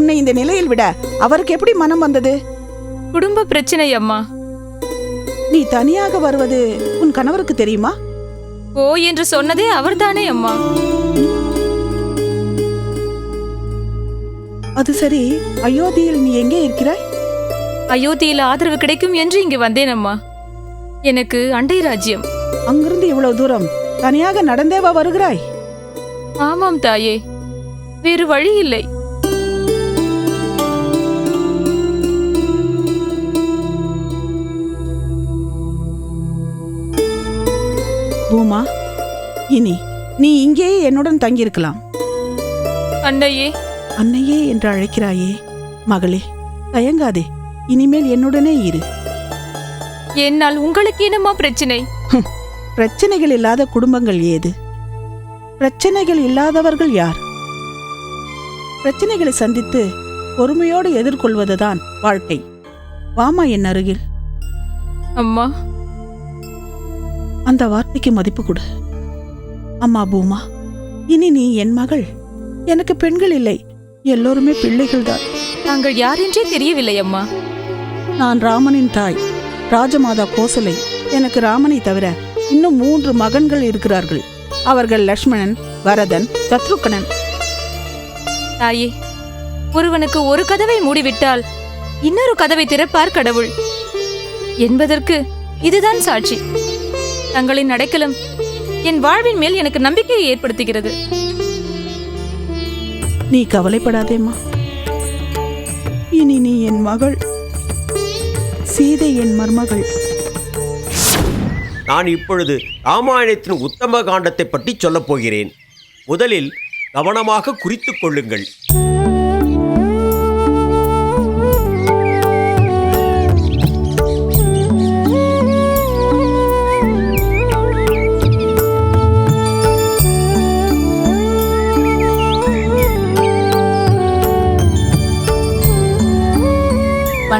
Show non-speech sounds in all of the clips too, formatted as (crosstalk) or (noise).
உன்னை இந்த நிலையில் விட அவருக்கு எப்படி மனம் வந்தது? குடும்ப பிரச்சனை அம்மா. நீ தனியாக வருவது உன் கணவருக்கு தெரியுமா? ஓ என்று சொன்னதே அவர்தானே அம்மா. அது சரி அயோத்தியில் நீ எங்கே இருக்கிறாய்? அயோத்தியில ஆதரவு கிடைக்கும் என்று இங்கு வந்தேன் அம்மா. எனக்கு அண்டை ராஜ்யம். அங்கிருந்து இவ்வளவு தூரம் தனியாக நடந்தேவா வருகிறாய்? ஆமாம் தாயே. வேறு வழி இல்லை. பூமா இனி நீ இங்கேயே என்னுடன் தங்கியிருக்கலாம். அண்ணையே அன்னையே என்று அழைக்கிறாயே மகளே தயங்காதே இனிமேல் என்னுடனே இரு. என்னால் உங்களுக்கு என்னம்மா பிரச்சனை? பிரச்சனைகள் இல்லாத குடும்பங்கள் ஏது? பிரச்சனைகள் இல்லாதவர்கள் யார்? பிரச்சனைகளை சந்தித்து பொறுமையோடு எதிர்கொள்வதுதான் வாழ்க்கை. வாமா என் அருகில். அம்மா அந்த வார்த்தைக்கு மதிப்பு கொடு. அம்மா பூமா இனி நீ என் மகள். எனக்கு பெண்கள் இல்லை. எல்லோருமே பிள்ளைகள்தான். தாங்கள் யார் என்றே தெரியவில்லை அம்மா. நான் ராமனின் தாய் ராஜமாதா கோசலை. எனக்கு ராமனை தவிர இன்னும் மூன்று மகன்கள் இருக்கிறார்கள். அவர்கள் லக்ஷ்மணன் வரதன் சத்ருக்கணன். தாயே ஒருவனுக்கு ஒரு கதவை மூடிவிட்டால் இன்னொரு கதவை திறப்பார் கடவுள். என்பதற்கு இதுதான் சாட்சி. தங்களின் அடைக்கலம் என் வாழ்வின் மேல் எனக்கு நம்பிக்கையை ஏற்படுத்துகிறது. நீ கவலைப்படாதேம்மா. இனி நீ என் மகள். சீதை என் மருமகள். நான் இப்பொழுது ராமாயணத்தின் உத்தம காண்டத்தை பற்றி சொல்லப் போகிறேன். முதலில் கவனமாக குறித்துக் கொள்ளுங்கள்.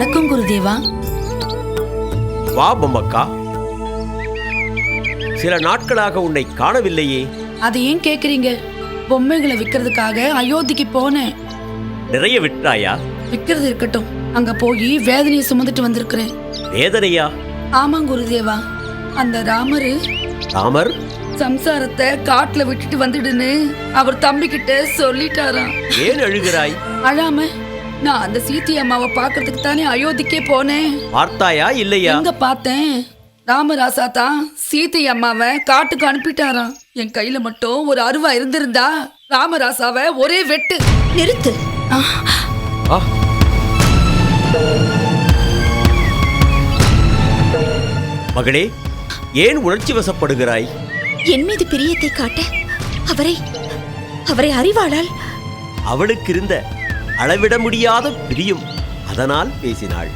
வணக்கம் குருதேவா. வா பொம்மக்கா. சில நாட்களாக உன்னை காணவில்லையே. அதை ஏன் கேக்குறீங்க? பொம்மைகளை விக்கிறதுக்காக அயோத்திக்கு போனேன். நிறைய விட்டாயா? விக்கிறது இருக்கட்டும். அங்க போய் வேதனையை சுமந்துட்டு வந்திருக்கிறேன். வேதனையா? ஆமா குருதேவா. அந்த ராமரு ராமர்? சம்சாரத்தை காட்டுல விட்டுட்டு வந்துடுன்னு அவர் தம்பி கிட்ட சொல்லிட்டாராம். ஏன் அழுகிறாய்? அழாம நான் அந்த சீத்தி அம்மாவை பாக்குறதுக்கு தானே அயோத்திக்கே போனேன். பார்த்தாயா இல்லையா? எங்க பார்த்தேன்? ராமராசா தான் சீத்தை அம்மாவை காட்டுக்கு அனுப்பிட்டாராம். என் கையில மட்டும் ஒரு அருவா இருந்திருந்தா ராமராசாவை ஒரே வெட்டு. நிறுத்து. மகளே ஏன் உணர்ச்சி வசப்படுகிறாய்? என் மீது பிரியத்தை காட்ட அவரை அவரை அறிவாளால் அவளுக்கு இருந்த அளவிட முடியாத பிரியம். அதனால் பேசினாள்.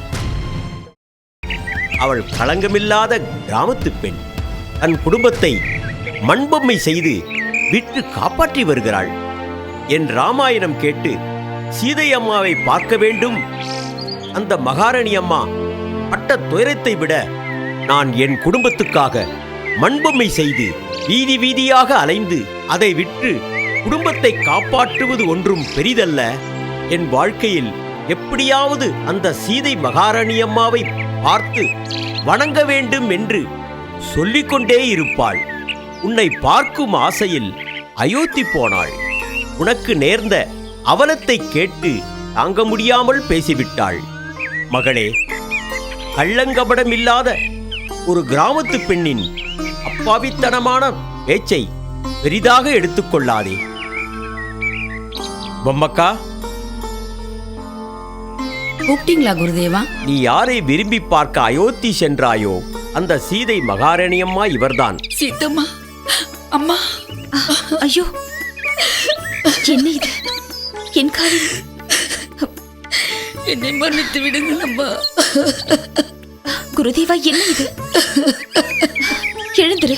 அவள் களங்கமில்லாத கிராமத்து பெண். தன் குடும்பத்தை மண்பொம்மை செய்து விட்டு காப்பாற்றி வருகிறாள். என் ராமாயணம் கேட்டு சீதை அம்மாவை பார்க்க வேண்டும். அந்த மகாராணி அம்மா பட்ட துயரத்தை விட நான் என் குடும்பத்துக்காக மண்பொம்மை செய்து வீதி வீதியாக அலைந்து அதை விற்று குடும்பத்தை காப்பாற்றுவது ஒன்றும் பெரிதல்ல. என் வாழ்க்கையில் எப்படியாவது அந்த சீதை மகாராணி அம்மாவை பார்த்து வணங்க வேண்டும் என்று சொல்லிக்கொண்டே இருப்பாள். உன்னை பார்க்கும் ஆசையில் அயோத்தி போனாள். உனக்கு நேர்ந்த அவலத்தை கேட்டு தாங்க முடியாமல் பேசிவிட்டாள். மகளே கள்ளங்கபடமில்லாத ஒரு கிராமத்து பெண்ணின் அப்பாவித்தனமான பேச்சை பெரிதாக எடுத்துக்கொள்ளாதே. பொம்மக்கா கூப்பிட்டீங்களா குருதேவா? நீ யாரை விரும்பி பார்க்க அயோத்தி சென்றாயோ அந்த சீதை மகாராணியம்மா இவர்தான். சீத்தம்மா அம்மா. ஐயோ. என்ன இது? என் காலில். என்னை மன்னித்து விடுங்க அம்மா. குருதேவா என்ன இது? எழுந்துரு.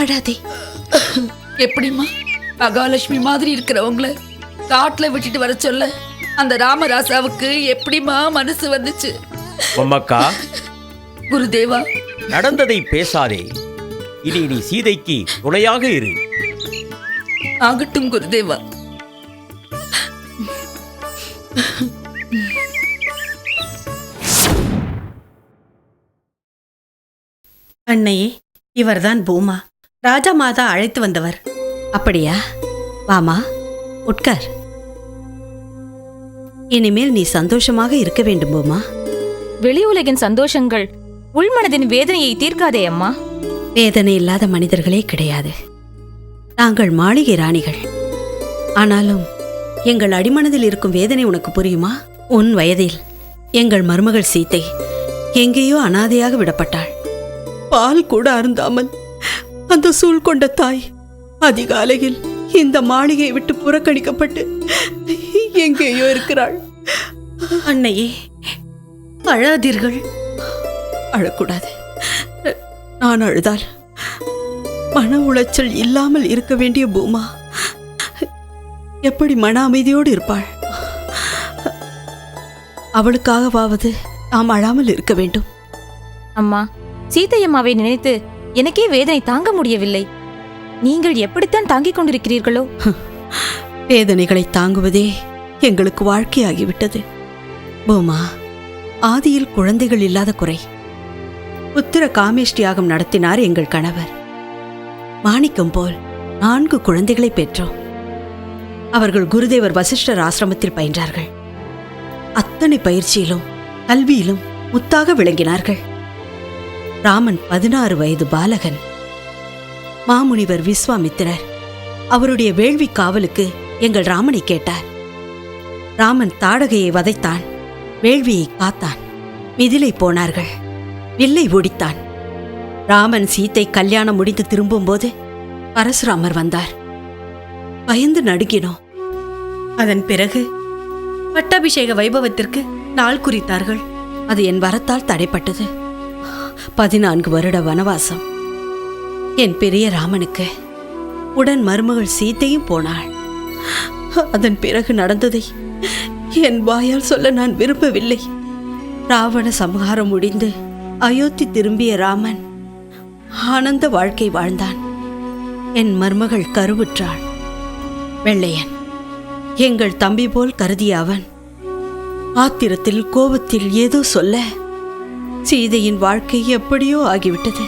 அழாதே. எப்படிம்மா? மகாலட்சுமி மாதிரி இருக்கிறவங்கள காட்டுல விட்டுட்டு வர சொல்ல அந்த ராமராசாவுக்கு எப்படிம்மா மனசு வந்துச்சு? பொம்மக்கா. குருதேவா. நடந்ததை பேசாதே. இனி நீ சீதைக்கு துணையாக இரு. ஆகட்டும் குருதேவா. அன்னையே இவர்தான் பூமா. ராஜா மாதா அழைத்து வந்தவர். அப்படியா? வாமா உட்கார். இனிமேல் நீ சந்தோஷமாக இருக்க வேண்டும் போமா வெளி உலகின் சந்தோஷங்கள் உள்மனதின் வேதனையை தீர்க்காதே அம்மா. வேதனை இல்லாத மனிதர்களே கிடையாது. நாங்கள் மாளிகை ராணிகள். ஆனாலும் எங்கள் அடிமனதில் இருக்கும் வேதனை உனக்கு புரியுமா? உன் வயதில் எங்கள் மருமகள் சீத்தை எங்கேயோ அனாதையாக விடப்பட்டாள். பால் கூட அருந்தாமல் அந்த சூழ் கொண்ட தாய் அதிகாலையில் இந்த மாளிகையை விட்டு புறக்கணிக்கப்பட்டு எங்கேயோ இருக்கிறாள். அன்னையே அழாதீர்கள். அழக்கூடாது. நான் அழுதால் மன உளைச்சல் இல்லாமல் இருக்க வேண்டிய பூமா எப்படி மன அமைதியோடு இருப்பாள்? அவளுக்காகவாவது நாம் அழாமல் இருக்க வேண்டும். அம்மா சீதையம்மாவை நினைத்து எனக்கே வேதனை தாங்க முடியவில்லை. நீங்கள் எப்படித்தான் தாங்கிக் கொண்டிருக்கிறீர்களோ? வேதனைகளை தாங்குவதே எங்களுக்கு வாழ்க்கையாகிவிட்டது. பூமா ஆதியில் குழந்தைகள் இல்லாத குறை. உத்திர காமேஷ்டியாகம் நடத்தினார் எங்கள் கணவர். மாணிக்கம் போல் நான்கு குழந்தைகளை பெற்றோம். அவர்கள் குருதேவர் வசிஷ்டர் ஆசிரமத்தில் பயின்றார்கள். அத்தனை பயிற்சியிலும் கல்வியிலும் முத்தாக விளங்கினார்கள். ராமன் பதினாறு வயது பாலகன். மாமுனிவர் விஸ்வாமித்திரர் அவருடைய வேள்வி காவலுக்கு எங்கள் ராமனை கேட்டார். ராமன் தாடகையை வதைத்தான் வேள்வியை காத்தான் மிதிலை போனார்கள் வில்லை ஒடித்தான் ராமன் சீத்தை கல்யாணம் முடிந்து திரும்பும்போது பரசுராமர் வந்தார். பயந்து நடுங்கினோம். அதன் பிறகு பட்டாபிஷேக வைபவத்திற்கு நாள் குறித்தார்கள். அது என் வரத்தால் தடைப்பட்டது. பதினான்கு வருட வனவாசம். என் பெரிய ராமனுக்கு உடன் மருமகள் சீத்தையும் போனாள். அதன் பிறகு நடந்ததை என் வாயால் சொல்ல நான் விரும்பவில்லை. ராவண சம்ஹாரம் முடிந்து அயோத்தி திரும்பிய ராமன் ஆனந்த வாழ்க்கை வாழ்ந்தான். என் மருமகள் கருவுற்றாள். வெள்ளையன் எங்கள் தம்பி போல் கருதிய அவன் ஆத்திரத்தில் கோபத்தில் ஏதோ சொல்ல சீதையின் வாழ்க்கை எப்படியோ ஆகிவிட்டது.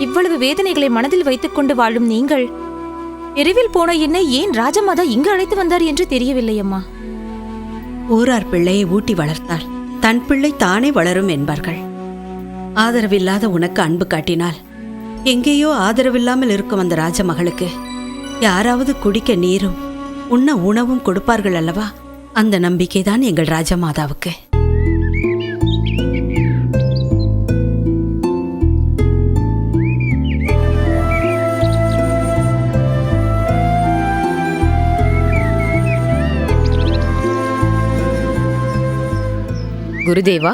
இவ்வளவு வேதனைகளை மனதில் வைத்துக் கொண்டு வாழும் நீங்கள் தெருவில் போன என்னை ஏன் ராஜமாதா இங்கு அழைத்து வந்தார் என்று தெரியவில்லை அம்மா ஊரார் பிள்ளையை ஊட்டி வளர்த்தால் தன் பிள்ளை தானே வளரும் என்பார்கள். ஆதரவில்லாத உனக்கு அன்பு காட்டினால் எங்கேயோ ஆதரவில்லாமல் இருக்கும் அந்த ராஜமகளுக்கு யாராவது குடிக்க நீரும் உண்ண உணவும் கொடுப்பார்கள் அல்லவா? அந்த நம்பிக்கை தான் எங்கள் ராஜமாதாவுக்கு. குருதேவா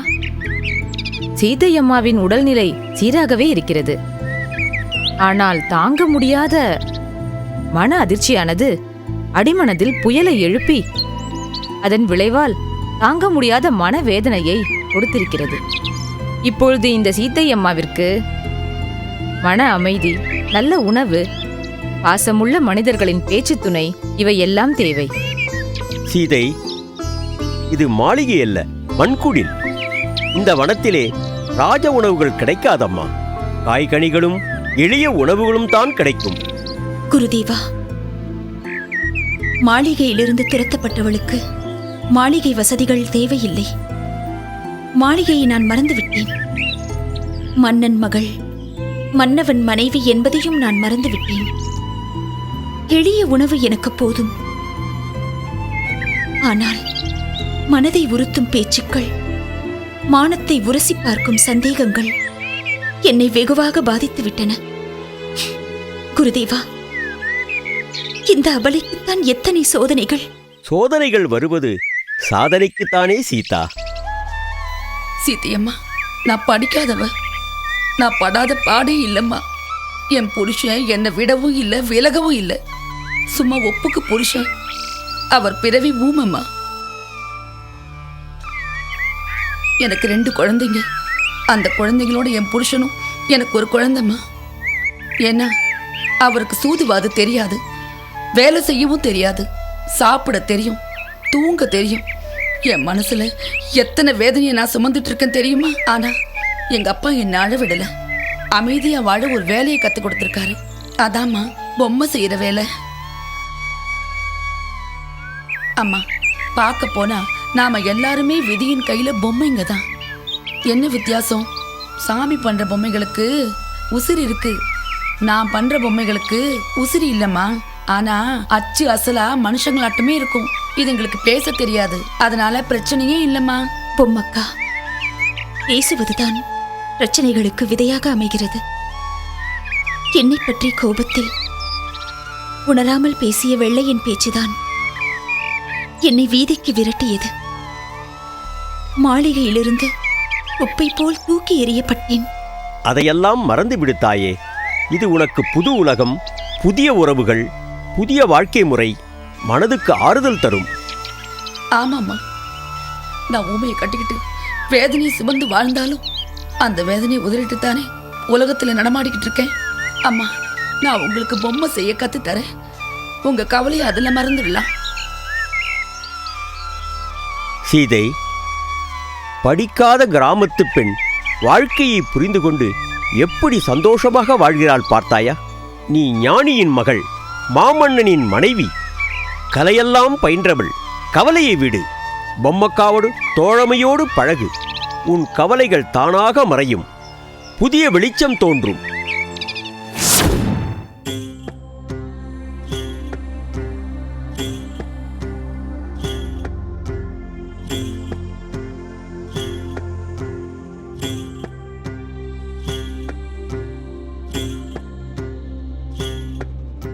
சீதையம்மாவின் உடல்நிலை சீராகவே இருக்கிறது. ஆனால் தாங்க முடியாத மன அதிர்ச்சியானது அடிமனதில் புயலை எழுப்பி அதன் விளைவால் தாங்க முடியாத மனவேதனையை கொடுத்திருக்கிறது. இப்பொழுது இந்த சீதையம்மாவிற்கு மன அமைதி நல்ல உணவு பாசமுள்ள மனிதர்களின் பேச்சுத் துணை இவையெல்லாம் தேவை. சீதை இது மாளிகை அல்ல மண்குடில் இந்த வனத்திலே ராஜ உணவுகள் கிடைக்காதம்மா. காய்கனிகளும் எளிய உணவுகளும் தான் கிடைக்கும். குருதேவா மாளிகையிலிருந்து துரத்தப்பட்டவளுக்கு மாளிகை வசதிகள் தேவையில்லை. மாளிகையை நான் மறந்துவிட்டேன். மன்னன் மகள் மன்னவன் மனைவி என்பதையும் நான் மறந்துவிட்டேன். எளிய உணவு எனக்கு போதும். ஆனால் மனதை உறுத்தும் பேச்சுக்கள் மானத்தை உரசி பார்க்கும் சந்தேகங்கள் என்னை வெகுவாக பாதித்து விட்டன குருதேவா இந்த அபலைக்குத்தான் எத்தனை சோதனைகள்? சோதனைகள் வருவது சாதனைக்குத்தானே சீதா? சீத்தியம்மா நான் படிக்காதவ. நான் படாத பாடே இல்லம்மா. என் புருஷன் என்னை விடவும் இல்லை விலகவும் இல்லை. சும்மா ஒப்புக்கு புருஷன். அவர் பிறவி ஊமம்மா. எனக்கு ரெண்டு குழந்தைங்க. அந்த குழந்தைங்களோட என் புருஷனும் எனக்கு ஒரு குழந்தைம்மா. ஏன்னா அவருக்கு சூதுவாது தெரியாது. வேலை செய்யவும் தெரியாது. சாப்பிட தெரியும். தூங்க தெரியும். என் மனசுல எத்தனை வேதனையை நான் சுமந்துட்டு இருக்கேன் தெரியுமா? ஆனா எங்க அப்பா என்ன அழ விடல. அமைதியா வாழ ஒரு வேலையை கத்து கொடுத்துருக்காரு. அதாம்மா பொம்மை செய்யற வேலை. அம்மா பார்க்க போனா நாம எல்லாருமே விதியின் கையில பொம்மைங்க தான். என்ன வித்தியாசம்? சாமி பண்ற பொம்மைகளுக்கு உசிறு இருக்கு. நான் பண்ற பொம்மைகளுக்கு உசிறு இல்லம்மா. ஆனா அச்சு அசலா மனுஷங்களாட்டமே இருக்கும். இதுங்களுக்கு பேச தெரியாது. அதனால பிரச்சனையே இல்லம்மா. பொம்மக்கா பேசுவதுதான் பிரச்சனைகளுக்கு விதையாக அமைகிறது. என்னை பற்றி கோபத்தில் உணராமல் பேசிய வெள்ளையின் பேச்சுதான் என்னை வீதிக்கு விரட்டியது. மாளிகையிலிருந்து குப்பை போல் தூக்கி எறியப்பட்டேன். அதையெல்லாம் மறந்து விடு தாயே இது உனக்கு புது உலகம் புதிய உறவுகள் புதிய வாழ்க்கை முறை. மனதுக்கு ஆறுதல் தரும். ஆமாம்மா. நான் ஊமையை கட்டிக்கிட்டு வேதனையை சுமந்து வாழ்ந்தாலும் அந்த வேதனையை உதறிட்டு தானே உலகத்துல நடமாடிக்கிட்டு இருக்கேன். அம்மா நான் உங்களுக்கு பொம்மை செய்ய கத்து தரேன். உங்க கவலையை அதுல மறந்துடலாம். சீதை படிக்காத கிராமத்து பெண் வாழ்க்கையை புரிந்து கொண்டு எப்படி சந்தோஷமாக வாழ்கிறாள் பார்த்தாயா? நீ ஞானியின் மகள் மாமன்னனின் மனைவி. கலையெல்லாம் பயின்றவள். கவலையை விடு. பொம்மக்காவோடு தோழமையோடு பழகு. உன் கவலைகள் தானாக மறையும். புதிய வெளிச்சம் தோன்றும்.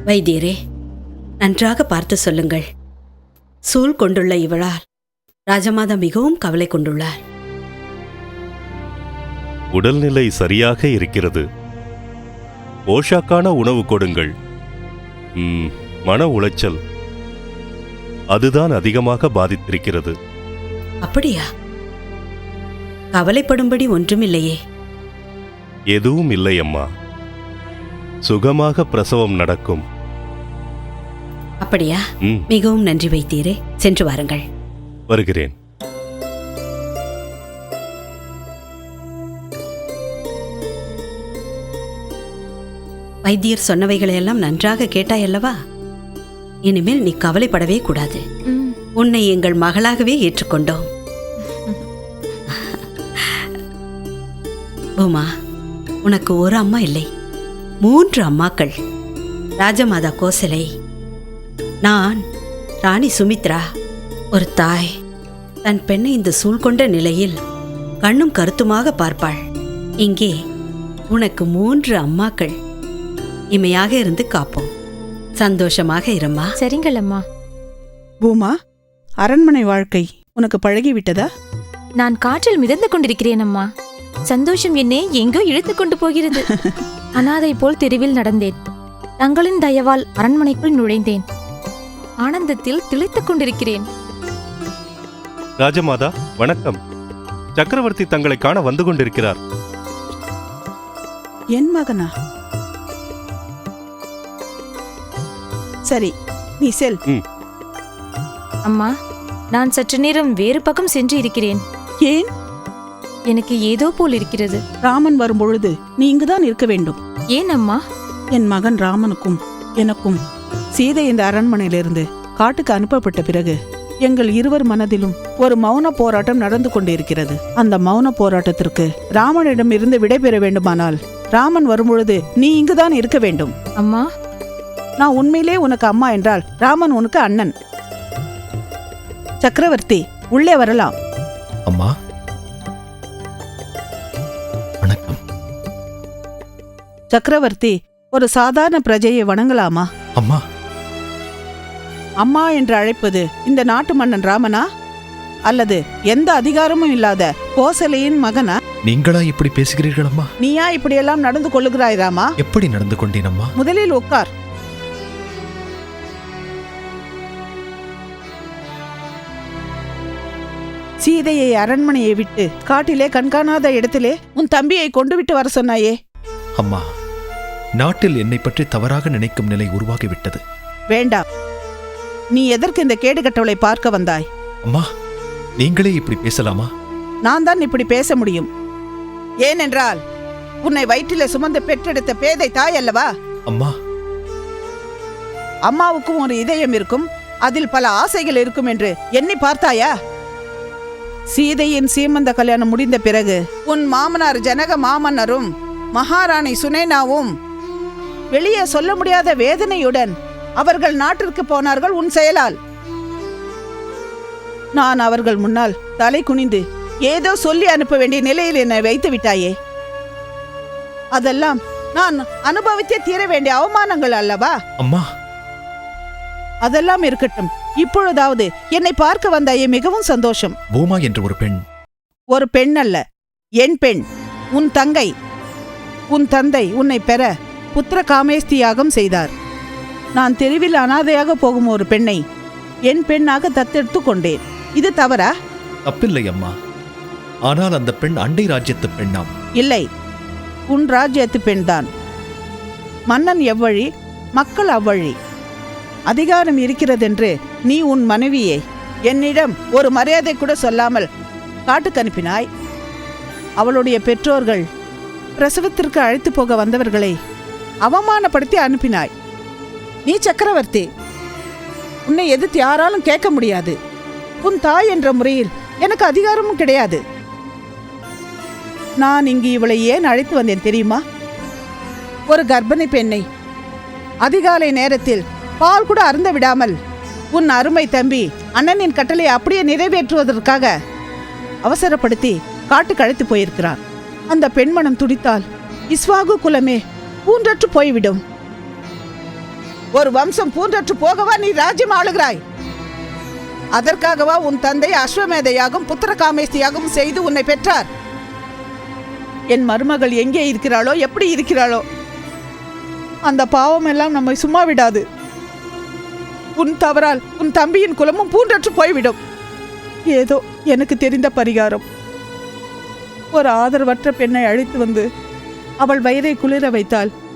வைத்தியரே நன்றாக பார்த்து சொல்லுங்கள். சூழ் கொண்டுள்ள இவளால் ராஜமாதா மிகவும் கவலை கொண்டுள்ளார். உடல்நிலை சரியாக இருக்கிறது. போஷாக்கான உணவு கொடுங்கள். மன உளைச்சல். அதுதான் அதிகமாக பாதித்திருக்கிறது. அப்படியா? கவலைப்படும்படி ஒன்றுமில்லையே. எதுவும் இல்லை அம்மா. சுகமாக பிரசவம் நடக்கும். அப்படியா? ம், மிகவும் நன்றி வைத்தீரே. சென்று வாருங்கள். வருகிறேன். வைத்தியர் சொன்னவைகளையெல்லாம் நன்றாக கேட்டாயல்லவா? இனிமேல் நீ கவலைப்படவே கூடாது. ம், உன்னை எங்கள் மகளாகவே ஏற்றுக்கொண்டோம். பூமா உனக்கு ஒரு அம்மா இல்லை. மூன்று அம்மாக்கள். ராஜமாதா கோசலை நான் ராணி சுமித்ரா ஒரு தாய். தன் பெண்ணை இந்த சூழ்கொண்ட நிலையில் கண்ணும் கருத்துமாக பார்ப்பாள். இங்கே உனக்கு மூன்று அம்மாக்கள். இமையாக இருந்து காப்போம். சந்தோஷமாக இருமா? சரிங்கள் அம்மா பூமா அரண்மனை வாழ்க்கை உனக்கு பழகிவிட்டதா? நான் காற்றில் மிதந்து கொண்டிருக்கிறேன் அம்மா சந்தோஷம் என்னை எங்கோ இழுத்து கொண்டு போகிறது. (laughs) அனாதை போல் தெருவில் நடந்தேன். தங்களின் தயவால் அரண்மனைக்குள் நுழைந்தேன். ஆனந்தத்தில் திளைத்துக் கொண்டிருக்கிறேன். ராஜமாதா வணக்கம். சக்கரவர்த்தி தங்களை காண வந்து கொண்டிருக்கிறார். என் மகனா? சரி நீ செல். அம்மா நான் சற்று நேரம் வேறு பக்கம் சென்று இருக்கிறேன். ஏன்? எனக்கு ஏதோ போல் இருக்கிறது. ராமன் வரும்பொழுது நீ இங்குதான் இருக்க வேண்டும். ஏன் அம்மா? என் மகன் ராமனுக்கும் எனக்கும் சீதை இந்த அரண்மனையிலிருந்து காட்டுக்கு அனுப்பப்பட்ட பிறகு எங்கள் இருவர் மனதிலும் ஒரு மௌன போராட்டம் நடந்து கொண்டிருக்கிறது. அந்த மௌன போராட்டத்திற்கு ராமனிடம் இருந்து விடைபெற வேண்டுமானால் ராமன் வரும்பொழுது நீ இங்குதான் இருக்க வேண்டும். அம்மா. நான் உண்மையிலே உனக்கு அம்மா என்றால் ராமன் உனக்கு அண்ணன். சக்கரவர்த்தி உள்ளே வரலாம். அம்மா. வணக்கம். சக்கரவர்த்தி ஒரு சாதாரண பிரஜையை வணங்கலாமா? அம்மா. அம்மா என்று அழைப்பது இந்த நாட்டு மன்னன் ராமனா? அல்லது எந்த அதிகாரமும் இல்லாத கோசலையின் மகனா? நீங்களா இப்படி பேசுகிறீர்கள் அம்மா நீயா இப்படியெல்லாம் நடந்து கொள்ளுகிறாய் ராமா? எப்படி நடந்து கொண்டேன் அம்மா முதலில் உட்கார். சீதையை அரண்மனையை விட்டு காட்டிலே கண்காணாத இடத்திலே உன் தம்பியை கொண்டு விட்டு வர சொன்னாயே. அம்மா நாட்டில் என்னை பற்றி தவறாக நினைக்கும் நிலை உருவாகிவிட்டது. வேண்டாம். நீ எதற்கு இந்த கேடு கட்டவளை பார்க்க வந்தாய்? அம்மா நீங்களே இப்படி பேசலாமா? நான் தான் இப்படி பேச முடியும். ஏனென்றால் உன்னை வயிற்றிலே சுமந்து பெற்றெடுத்த பேதை தாய் அல்லவா? அம்மா. அம்மாவுக்கும் ஒரு இதயம் இருக்கும் அதில் பல ஆசைகள் இருக்கும் என்று எண்ணி பார்த்தாயா? சீதையின் சீமந்த கல்யாணம் முடிந்த பிறகு உன் மாமனார் ஜனக மாமன்னரும் மகாராணி சுனேனாவும் வெளியே சொல்ல முடியாத வேதனையுடன் அவர்கள் நாட்டிற்கு போனார்கள் உன் செயலால். நான் அவர்கள் முன்னால் தலை குனிந்து ஏதோ சொல்லி அனுப்ப வேண்டிய நிலையில் என்னை வைத்து விட்டாயே. அதெல்லாம் நான் அனுபவித்தே தீர வேண்டிய அவமானங்கள் அல்லவா? அம்மா. அதெல்லாம் இருக்கட்டும். இப்பொழுதாவது என்னை பார்க்க வந்தாயே மிகவும் சந்தோஷம். பூமா என்ற ஒரு பெண். ஒரு பெண் அல்ல என் பெண் உன் தங்கை. உன் தந்தை உன்னை பெற புத்திர காமேஸ்தி யாகம் செய்தார். நான் தெருவில் அனாதையாக போகும் ஒரு பெண்ணை என் பெண்ணாக தத்தெடுத்து கொண்டேன். இது தவறா? தப்பில்லை அம்மா. ஆனால் அந்த பெண் அண்டை ராஜ்யத்து பெண்ணாம். இல்லை உன் ராஜ்யத்து பெண்தான். மன்னன் எவ்வழி மக்கள் அவ்வழி. அதிகாரம் இருக்கிறதென்று நீ உன் மனைவியை என்னிடம் ஒரு மரியாதை கூட சொல்லாமல் காட்டுக்கு அனுப்பினாய். அவளுடைய பெற்றோர்கள் பிரசவத்திற்கு அழைத்து போக வந்தவர்களை அவமானப்படுத்தி அனுப்பினாய். நீ சக்கரவர்த்தி. உன்னை எதிர்த்து யாராலும் கேட்க முடியாது. உன் தாய் என்ற முறையில் எனக்கு அதிகாரமும் கிடையாது. நான் இங்கு இவளை ஏன் அழைத்து வந்தேன் தெரியுமா? ஒரு கர்ப்பிணி பெண்ணை அதிகாலை நேரத்தில் பால் கூட அருந்த விடாமல் உன் அருமை தம்பி அண்ணனின் கட்டளை அப்படியே நிறைவேற்றுவதற்காக அவசரப்படுத்தி காட்டுக்கு அழைத்து போயிருக்கிறான். அந்த பெண்மணம் துடித்தால் இஸ்வாகு குலமே பூன்றற்று போய்விடும். ஒரு வம்சம் பூன்றற்று போகவா நீ ராஜ்யம் ஆளுகிறாய்? அதற்காகவா உன் தந்தை அஸ்வமேதையாகவும் புத்திர காமேஸ்தியாகவும் செய்து உன்னை பெற்றார்? என் மருமகள் எங்கே இருக்கிறாளோ எப்படி இருக்கிறாளோ? அந்த பாவம் எல்லாம் நம்மை சும்மா விடாது. உன் தவறால் உன் தம்பியின் குலமும் பூன்றற்று போய்விடும். ஏதோ எனக்கு தெரிந்த பரிகாரம். ஒரு ஆதரவற்ற பெண்ணை அழைத்து வந்து அவள் வயிறை குளிர வைத்தாள்.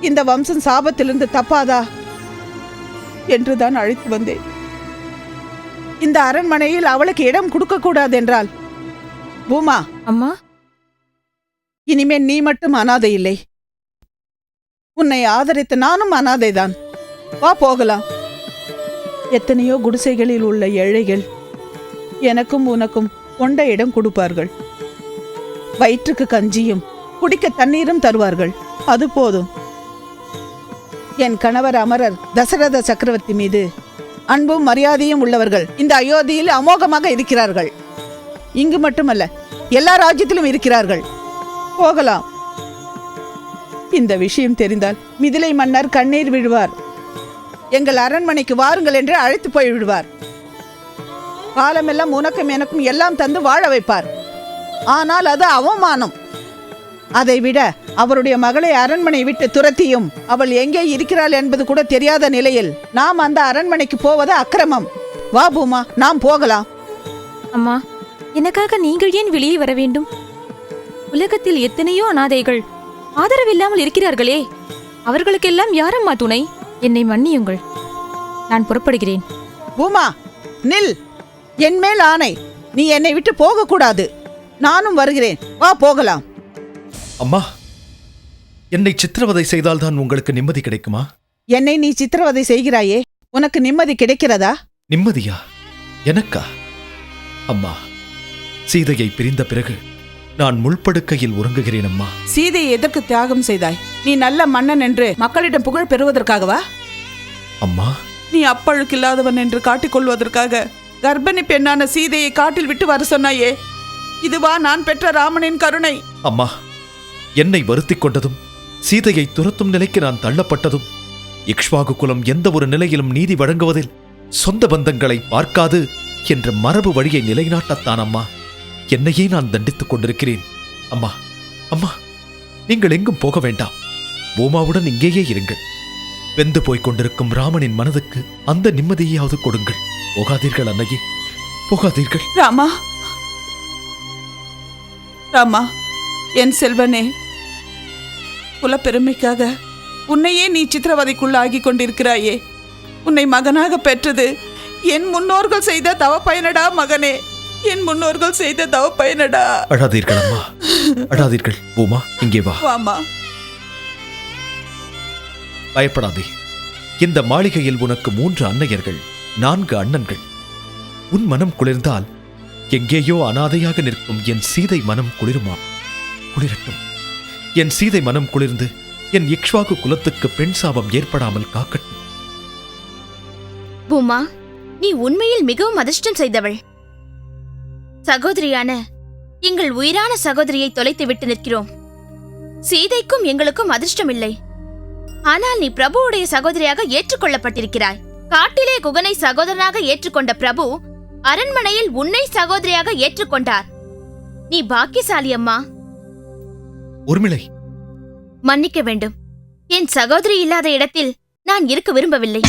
இந்த வம்சம் சாபத்திலிருந்து தப்பாதா? என்றுதான் அழைத்து வந்தேன். இந்த அரண்மனையில் அவளுக்கு இடம் கொடுக்க கூடாது என்றால் பூமா. அம்மா. இனிமேல் நீ மட்டும் அனாதை இல்லை. உன்னை ஆதரித்த நானும் அனாதைதான். வா போகலாம். எத்தனையோ குடிசைகளில் உள்ள ஏழைகள் எனக்கும் உனக்கும் கொண்ட இடம் கொடுப்பார்கள். வயிற்றுக்கு கஞ்சியும் குடிக்க தண்ணீரும் தருவார்கள். அது போதும். என் கணவர் அமரர் தசரத சக்கரவர்த்தி மீது அன்பும் மரியாதையும் உள்ளவர்கள் இந்த அயோத்தியில் அமோகமாக இருக்கிறார்கள். இங்கு மட்டுமல்ல எல்லா ராஜ்யத்திலும் இருக்கிறார்கள். போகலாம். இந்த விஷயம் தெரிந்தால் மிதிலை மன்னர் கண்ணீர் விழுவார். எங்கள் அரண்மனைக்கு வாருங்கள் என்று அழைத்து போய்விடுவார். காலமெல்லாம் உனக்கும் எனக்கும் எல்லாம் தந்து வாழ வைப்பார். ஆனால் அது அவமானம். அதை விட அவருடைய மகளை அரண்மனை விட்டு துரத்தியும் அவள் எங்கே இருக்கிறாள் என்பது கூட தெரியாத நிலையில் நாம் அந்த அரண்மனைக்கு போவது அக்கிரமம். வா பூமா நாம் போகலாம். அம்மா எனக்காக நீங்கள் ஏன் வெளியே வர வேண்டும்? உலகத்தில் எத்தனையோ அனாதைகள் ஆதரவில்லாமல் இருக்கிறார்களே. அவர்களுக்கெல்லாம் யாரம்மா துணை? என்னை மன்னியுங்கள். நான் புறப்படுகிறேன். பூமா நில். என் மேல் ஆணை. நீ என்னை விட்டு போகக்கூடாது. நானும் வருகிறேன். வா போகலாம். அம்மா என்னை சித்திரவதை செய்தால்தான் உங்களுக்கு நிம்மதி கிடைக்குமா? என்னை நீ சித்திரவதை செய்கிறாயே உனக்கு நிம்மதி கிடைக்கிறதா? நிம்மதியா? எனக்கா? அம்மா சீதையை பிரிந்த பிறகு நான் முள்படுக்கையில் உறங்குகிறேன் அம்மா. சீதையை எதற்கு தியாகம் செய்தாய்? நீ நல்ல மன்னன் என்று மக்களிடம் புகழ் பெறுவதற்காகவா? அம்மா. நீ அப்பழுக்கில்லாதவன் என்று காட்டிக்கொள்வதற்காக கர்ப்பிணி பெண்ணான சீதையை காட்டில் விட்டு வர சொன்னாயே. இதுவா நான் பெற்ற ராமனின் கருணை. அம்மா என்னை வருத்திக் கொண்டதும் சீதையை துரத்தும் நிலைக்கு நான் தள்ளப்பட்டதும் இக்ஷ்வாகு குலம் எந்த ஒரு நிலையிலும் நீதி வழங்குவதில் சொந்த பந்தங்களை பார்க்காது என்ற மரபு வழியை நிலைநாட்டத்தான் அம்மா என்னையே நான் தண்டித்துக் கொண்டிருக்கிறேன். அம்மா அம்மா நீங்கள் எங்கும் போக வேண்டாம். பூமாவுடன் இங்கேயே இருங்கள். வெந்து போய்க் கொண்டிருக்கும் ராமனின் மனதுக்கு அந்த நிம்மதியையாவது கொடுங்கள். போகாதீர்கள் அன்னையே போகாதீர்கள். ராமா ராமா என் செல்வனே குலப்பெருமைக்காக உன்னையே நீ சித்திரவதைக்குள்ளாகி கொண்டிருக்கிறாயே. உன்னை மகனாக பெற்றது என் முன்னோர்கள் செய்த தவ பயனடா மகனே. என் முன்னோர்கள் செய்த தவ பயனடா அழாதீர்கள் அம்மா அழாதீர்கள். பூமா இங்கே வா. வாமா. பயப்படாதே. இந்த மாளிகையில் உனக்கு மூன்று அன்னையர்கள் நான்கு அண்ணன்கள். உன் மனம் குளிர்ந்தால் எங்கேயோ அனாதையாக நிற்கும் என் சீதை மனம் குளிருமா? குளிரட்டும். என் சீதை மனம் குளிர்ந்து என் இக்ஷ்வாகு குலத்துக்கு பெண் சாபம் ஏற்படாமல் காக்கட்டும். பூமா நீ உண்மையில் மிகவும் அதிர்ஷ்டம் செய்தவள். சகோதரியான எங்கள் உயிரான சகோதரியை தொலைத்து விட்டு நிற்கிறோம். சீதைக்கும் எங்களுக்கும் அதிர்ஷ்டம் இல்லை ஆனால் நீ பிரபுவுடைய சகோதரியாக ஏற்றுக்கொள்ளப்பட்டிருக்கிறாய். காட்டிலே குகனை சகோதரனாக ஏற்றுக்கொண்ட பிரபு அரண்மனையில் உன்னை சகோதரியாக ஏற்றுக்கொண்டார். நீ பாக்கியசாலி அம்மா. உர்மிளை மன்னிக்க வேண்டும். என் சகோதரி இல்லாத இடத்தில் நான் இருக்க விரும்பவில்லை.